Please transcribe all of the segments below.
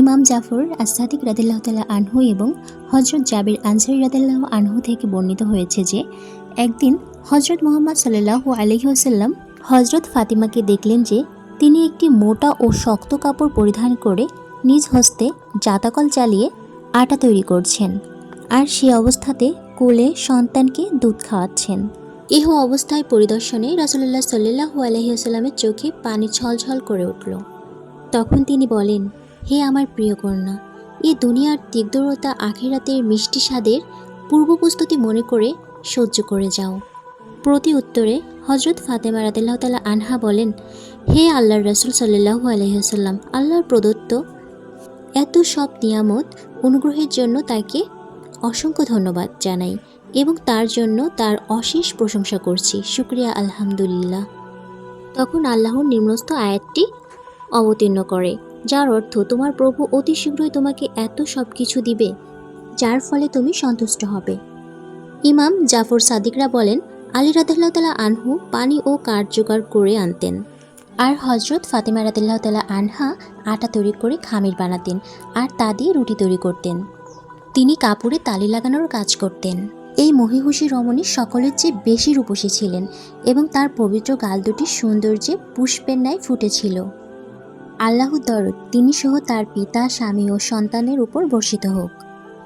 ইমাম জাফর আসাদিক রাদিল্লাহ তাল্লাহ আনহু এবং হজরত জাবির আনসারি রাদিল্লাহ আনহু থেকে বর্ণিত হয়েছে যে, একদিন হজরত মোহাম্মদ সাল্লাহু আলহিহাসাল্লাম হজরত ফাতিমাকে দেখলেন যে, তিনি একটি মোটা ও শক্ত কাপড় পরিধান করে নিজ হস্তে জাতাকল চালিয়ে আটা তৈরি করছেন আর সে অবস্থাতে কোলে সন্তানকে দুধ খাওয়াচ্ছেন। এহ অবস্থায় পরিদর্শনে রাসুল্লাহ সাল্লাহু আলহিহাস্লামের চোখে পানি ছলছল করে উঠল। তখন তিনি বলেন হে আমার প্রিয় কন্যা, এ দুনিয়ার তীব্রতা আখেরাতের মিষ্টি স্বাদের পূর্ব প্রস্তুতি মনে করে সহ্য করে যাও। প্রতি উত্তরে হজরত ফাতেমা রাদিল্লাহ তালা আনহা বলেন, হে আল্লাহর রসুল সাল্লাহু আলহিহাসাল্লাম আল্লাহর প্রদত্ত এত সব নিয়ামত অনুগ্রহের জন্য তাকে অসংখ্য ধন্যবাদ জানাই এবং তার জন্য তার অশেষ প্রশংসা করছি। শুক্রিয়া, আলহামদুলিল্লাহ। তখন আল্লাহর নিম্নস্থ আয়াতটি অবতীর্ণ করে। যার অর্থ তোমার প্রভু অতি শীঘ্রই তোমাকে এত সব কিছু দিবে, যার ফলে তুমি সন্তুষ্ট হবে। ইমাম জাফর সাদিকরা বলেন, আলী রাদিল্লাহ তালা আনহু পানি ও কাঠ জোগাড় করে আনতেন। আর হজরত ফাতেমা রাদিল্লাহ তালা আনহা আটা তৈরি করে খামির বানাতেন আর তা দিয়ে রুটি তৈরি করতেন। তিনি কাপড়ে তালি লাগানোর কাজ করতেন। এই মহিহুষী রমণী সকলের চেয়ে বেশি রূপসী ছিলেন এবং তার পবিত্র গাল দুটি সৌন্দর্যে পুষ্পের ন্যায় ফুটেছিল। আল্লাহর দরদ, তিনি সহ তার পিতা, স্বামী ও সন্তানের উপর বর্ষিত হোক।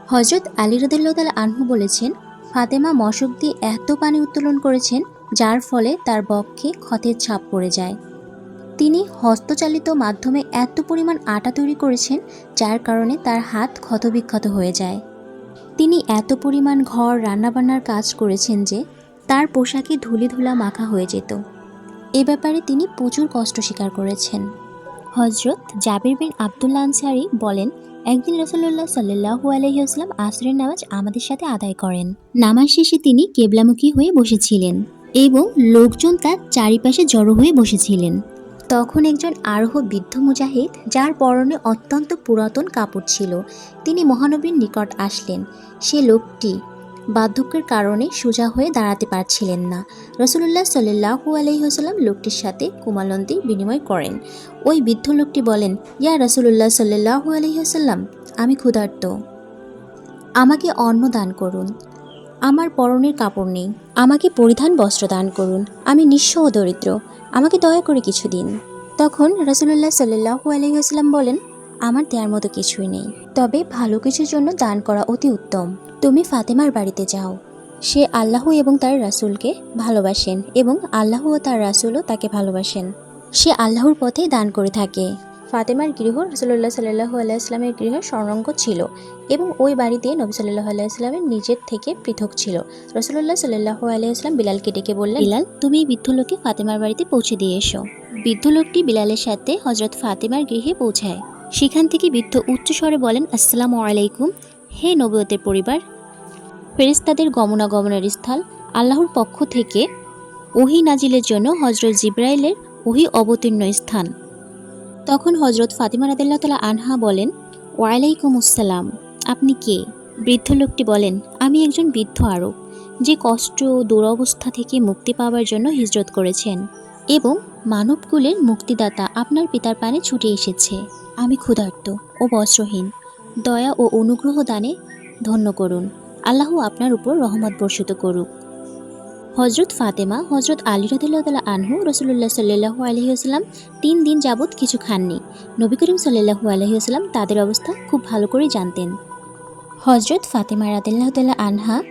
হজরত আলী রদুল্লাহ আনহু বলেছেন, ফাতেমা মশক দিয়ে এত পানি উত্তোলন করেছেন, যার ফলে তার বক্ষে ক্ষতের ছাপ পড়ে যায়। তিনি হস্তচালিত মাধ্যমে এত পরিমাণ আটা তৈরি করেছেন, যার কারণে তার হাত ক্ষতবিক্ষত হয়ে যায়। তিনি এত পরিমাণ ঘর রান্নাবান্নার কাজ করেছেন যে, তার পোশাকে ধুলিধুলা মাখা হয়ে যেত। এ ব্যাপারে তিনি প্রচুর কষ্ট স্বীকার করেছেন। হজরত জাবির বিন আবদুল্লা আনসারি বলেন, একদিন রসল্লাহ সাল্লাহু আলহিউসলাম আসরের নামাজ আমাদের সাথে আদায় করেন। নামাজ শেষে তিনি কেবলামুখী হয়ে বসেছিলেন এবং লোকজন তার চারিপাশে জড়ো হয়ে বসেছিলেন। তখন একজন আরোহ বৃদ্ধ মুজাহিদ, যার পরনে অত্যন্ত পুরাতন কাপড় ছিল, তিনি মহানবীর নিকট আসলেন। সে লোকটি বার্ধক্যের কারণে সোজা হয়ে দাঁড়াতে পারছিলেন না। রসুল্লাহ সাল্লাহু আলহিহাস্লাম লোকটির সাথে কুমালন্দি বিনিময় করেন। ওই বৃদ্ধ লোকটি বলেন, ইয়া রসুল্লাহ সাল্লাহু আলহিহাস্লাম আমি ক্ষুধার্ত। আমাকে অন্ন দান করুন। আমার পরনের কাপড় নেই। আমাকে পরিধান বস্ত্র দান করুন। আমি নিঃস্ব ও দরিদ্র। আমাকে দয়া করে কিছু দিন। তখন রসুল্লাহ সাল্লাহু আলহিহাস্লাম বলেন আমার দেওয়ার মতো কিছুই নেই। তবে ভালো কিছুর জন্য দান করা অতি উত্তম। তুমি ফাতেমার বাড়িতে যাও। সে আল্লাহ এবং তার রাসূলকে ভালোবাসেন এবং আল্লাহ ও তার রাসূলও তাকে ভালোবাসেন। সে আল্লাহর পথে দান করে থাকে। ফাতেমার গৃহ রসুল্লাহ সাল্লাহু আলাইসলামের গৃহ সংরঙ্গ ছিল এবং ওই বাড়িতে নবী সাল্লাহ আলাইসলামের নিজের থেকে পৃথক ছিল। রসুল্লাহ সাল্লাহু আলাইসলাম বিলালকে ডেকে বললেন, বিলাল, তুমি এই বৃদ্ধ লোককে ফাতেমার বাড়িতে পৌঁছে দিয়ে এসো। বৃদ্ধ লোকটি বিলালের সাথে হজরত ফাতেমার গৃহে পৌঁছায়। সেখান থেকে বৃদ্ধ উচ্চস্বরে বলেন, আসসালামু আলাইকুম। হে নবয়তের পরিবার। ফেরেস্তাদের গমনাগমনের স্থল আল্লাহর পক্ষ থেকে ওহি নাজিলের জন্য হজরত জিব্রাইলের ওহি অবতীর্ণ স্থান। তখন হজরত ফাতিমা রাদিল্লাহ তালা আনহা বলেন, ওয়ালাইকুম আসসালাম। আপনি কে? বৃদ্ধ লোকটি বলেন, আমি একজন বৃদ্ধ আরব, যে কষ্ট ও দুরবস্থা থেকে মুক্তি পাওয়ার জন্য হিজরত করেছেন এবং মানবকুলের মুক্তিদাতা আপনার পিতার পানে ছুটে এসেছে। আমি ক্ষুধার্ত ও বস্ত্রহীন। দয়া ও অনুগ্রহ দানে ধন্য করুন। আল্লাহ আপনার উপর রহমত বর্ষিত করুক। হজরত ফাতেমা হজরত আলী রদুল্লাহ আনহু রসুল্লাহ সাল্লু আলহিউসাল্লাম তিন দিন যাবৎ কিছু খাননি। নবী করিম সাল্লু আলহিউসাল্লাম তাদের অবস্থা খুব ভালো করে জানতেন। হজরত ফাতেমা রাদিল্লাহ আনহা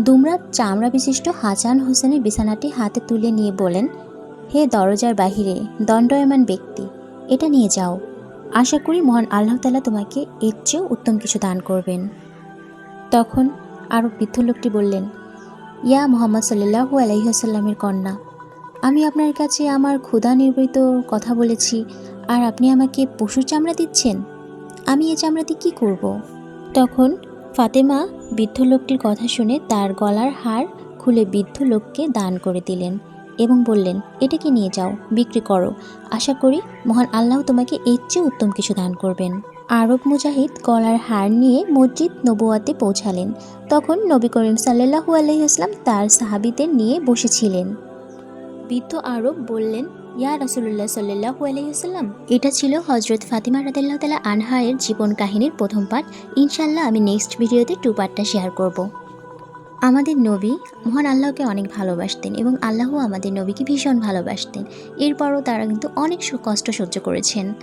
দুমরা চামড়া বিশিষ্ট হাসান হোসেনের বিছানাটি হাতে তুলে নিয়ে বলেন হে দরজার বাহিরে দণ্ডয়মান ব্যক্তি, এটা নিয়ে যাও। আশা করি মহান আল্লাহ তালা তোমাকে এর চেয়েও উত্তম কিছু দান করবেন। তখন আরও বৃদ্ধ লোকটি বললেন, ইয়া মোহাম্মদ সাল্লাহু আলহিহাসাল্লামের কন্যা, আমি আপনার কাছে আমার ক্ষুধা নির্বৃত কথা বলেছি, আর আপনি আমাকে পশুর চামড়া দিচ্ছেন? আমি এ চামড়া দিয়ে কী করব। তখন ফাতেমা বৃদ্ধ লোকটির কথা শুনে তার গলার হার খুলে বৃদ্ধ লোককে দান করে দিলেন। এবং বললেন, এটাকে নিয়ে যাও, বিক্রি করো। আশা করি মহান আল্লাহ তোমাকে এর চেয়ে উত্তম কিছু দান করবেন। আরব মুজাহিদ গলার হার নিয়ে মসজিদ নবুয়াতে পৌঁছালেন। তখন নবী করিম সাল্লাহু আলহিহাস্লাম তার সাহাবিদের নিয়ে বসেছিলেন। বৃদ্ধ আরব বললেন, ইয়া রাসুল্লাহ সাল্লাহ আলহিহাল্লাম এটা ছিল হজরত ফাতিমা রাদিল্লাহ তালা আনহায়ের জীবন কাহিনীর প্রথম পার্ট ইনশাল্লাহ আমি নেক্সট ভিডিওতে টু পার্টটা শেয়ার করব। আমাদের নবী মহান আল্লাহকে অনেক ভালোবাসতেন এবং আল্লাহও আমাদের নবীকে ভীষণ ভালোবাসতেন। এরপরও তারা কিন্তু অনেক কষ্ট সহ্য করেছেন।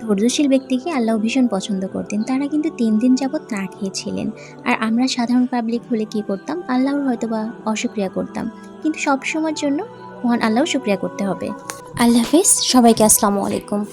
ধৈর্যশীল ব্যক্তিকে আল্লাহ ভীষণ পছন্দ করতেন। তারা কিন্তু তিন দিন যাবৎ না খেয়েছিলেন। আর আমরা সাধারণ পাবলিক হলে কি করতাম? আল্লাহর হয়তো বা অশুক্রিয়া করতাম। কিন্তু সব সময়ের জন্য মহান আল্লাহ শুক্রিয়া করতে হবে। আল্লাহ হাফিজ, সবাইকে আসসালামু আলাইকুম।